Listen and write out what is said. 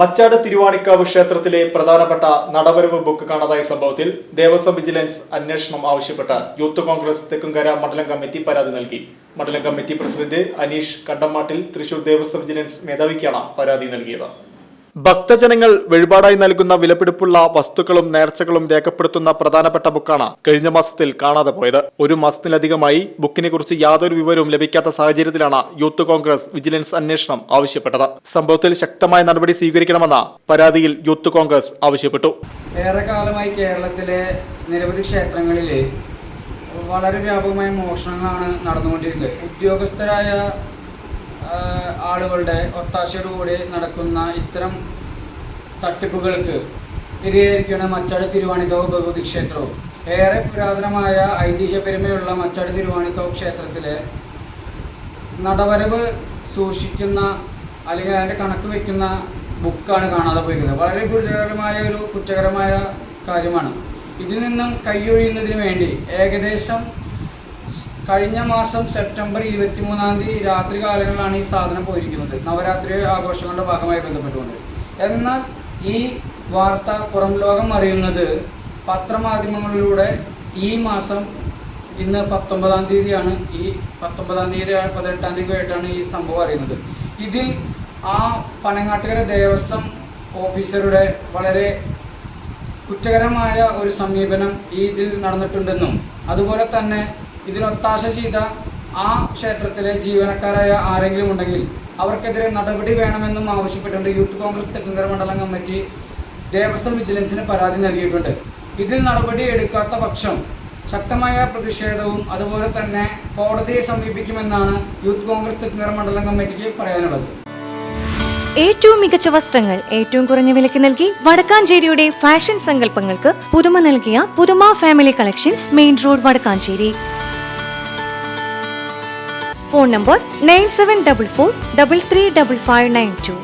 മച്ചാട് തിരുവാണിക്കാവ് ക്ഷേത്രത്തിലെ പ്രധാനപ്പെട്ട നടവരവ് ബുക്ക് കാണാതായ സംഭവത്തിൽ ദേവസ്വം വിജിലൻസ് അന്വേഷണം ആവശ്യപ്പെട്ട് യൂത്ത് കോൺഗ്രസ് തെക്കുംകര മണ്ഡലം കമ്മിറ്റി പരാതി നൽകി. മണ്ഡലം committee president Aneesh Kandamattil Thrissur Devaswom vigilance മേധാവിക്കാണ് പരാതി നൽകിയത്. ഭക്തജനങ്ങൾ വഴിപാടായി നൽകുന്ന വിലപിടിപ്പുള്ള വസ്തുക്കളും നേർച്ചകളും രേഖപ്പെടുത്തുന്ന പ്രധാനപ്പെട്ട ബുക്കാണ് കഴിഞ്ഞ മാസത്തിൽ കാണാതെ പോയത്. ഒരു മാസത്തിലധികമായി ബുക്കിനെ കുറിച്ച് യാതൊരു വിവരവും ലഭിക്കാത്ത സാഹചര്യത്തിലാണ് യൂത്ത് കോൺഗ്രസ് വിജിലൻസ് അന്വേഷണം ആവശ്യപ്പെട്ടത്. സംഭവത്തിൽ ശക്തമായ നടപടി സ്വീകരിക്കണമെന്ന പരാതിയിൽ യൂത്ത് കോൺഗ്രസ് ആവശ്യപ്പെട്ടു. ഏറെക്കാലമായി കേരളത്തിലെ നിരവധി ക്ഷേത്രങ്ങളിൽ വളരെ വ്യാപകമായ മോഷണങ്ങളാണ് നടന്നുകൊണ്ടിരുന്നത്. ഉദ്യോഗസ്ഥരായ ആളുകളുടെ ഒത്താശയോടുകൂടി നടക്കുന്ന ഇത്തരം തട്ടിപ്പുകൾക്ക് ഇരയായിരിക്കുകയാണ് മച്ചാട് തിരുവാണിക്കാവ് ഭഗവതി ക്ഷേത്രവും. ഏറെ പുരാതനമായ ഐതിഹ്യ പെരുമയുള്ള മച്ചാട് തിരുവാണിക്കാവ് ക്ഷേത്രത്തിലെ നടവരവ് സൂക്ഷിക്കുന്ന അല്ലെങ്കിൽ അതിന്റെ കണക്ക് വയ്ക്കുന്ന ബുക്കാണ് കാണാതെ പോയിരിക്കുന്നത്. വളരെ ഗുരുതരമായ ഒരു കുറ്റകരമായ കാര്യമാണ്. ഇതിൽ നിന്നും കൈയൊഴിയുന്നതിന് വേണ്ടി ഏകദേശം കഴിഞ്ഞ മാസം സെപ്റ്റംബർ ഇരുപത്തിമൂന്നാം തീയതി രാത്രി കാലങ്ങളിലാണ് ഈ സാധനം പോയിരിക്കുന്നത്. നവരാത്രി ആഘോഷങ്ങളുടെ ഭാഗമായി ബന്ധപ്പെട്ടുകൊണ്ട്. എന്നാൽ ഈ വാർത്ത പുറം ലോകം അറിയുന്നത് പത്രമാധ്യമങ്ങളിലൂടെ ഈ മാസം ഇന്ന് പത്തൊമ്പതാം തീയതിയാണ്. ഈ പത്തൊമ്പതാം തീയതി പതിനെട്ടാം തീയതി ആയിട്ടാണ് ഈ സംഭവം അറിയുന്നത്. ഇതിൽ ആ പനങ്ങാട്ടുകര ദേവസ്വം ഓഫീസറുടെ വളരെ കുറ്റകരമായ ഒരു സമീപനം ഈ ഇതിൽ നടന്നിട്ടുണ്ടെന്നും അതുപോലെ തന്നെ ഇതിനൊത്താശ ചെയ്ത ആ ക്ഷേത്രത്തിലെ ജീവനക്കാരായ ആരെങ്കിലും ഉണ്ടെങ്കിൽ അവർക്കെതിരെ നടപടി വേണമെന്നും ആവശ്യപ്പെട്ടിട്ടുണ്ട്. യൂത്ത് കോൺഗ്രസ് തെക്കങ്കര മണ്ഡലം കമ്മിറ്റി ദേവസ്വം വിജിലൻസിന് പരാതി നൽകിയിട്ടുണ്ട്. ഇതിൽ നടപടി എടുക്കാത്ത പക്ഷം ശക്തമായ പ്രതിഷേധവും അതുപോലെ തന്നെ കോടതിയെ സമീപിക്കുമെന്നാണ് യൂത്ത് കോൺഗ്രസ് തെക്കങ്കര മണ്ഡലം കമ്മിറ്റിക്ക് പറയാനുള്ളത്. ഏറ്റവും മികച്ച വസ്ത്രങ്ങൾ ഏറ്റവും കുറഞ്ഞ വിലയ്ക്ക് നൽകി വടക്കാഞ്ചേരിയുടെ ഫാഷൻ സങ്കല്പങ്ങൾക്ക് പുതുമ നൽകിയ പുതുമ family collections main road Vadakkanchery. Phone number nine seven double four double three double five nine two.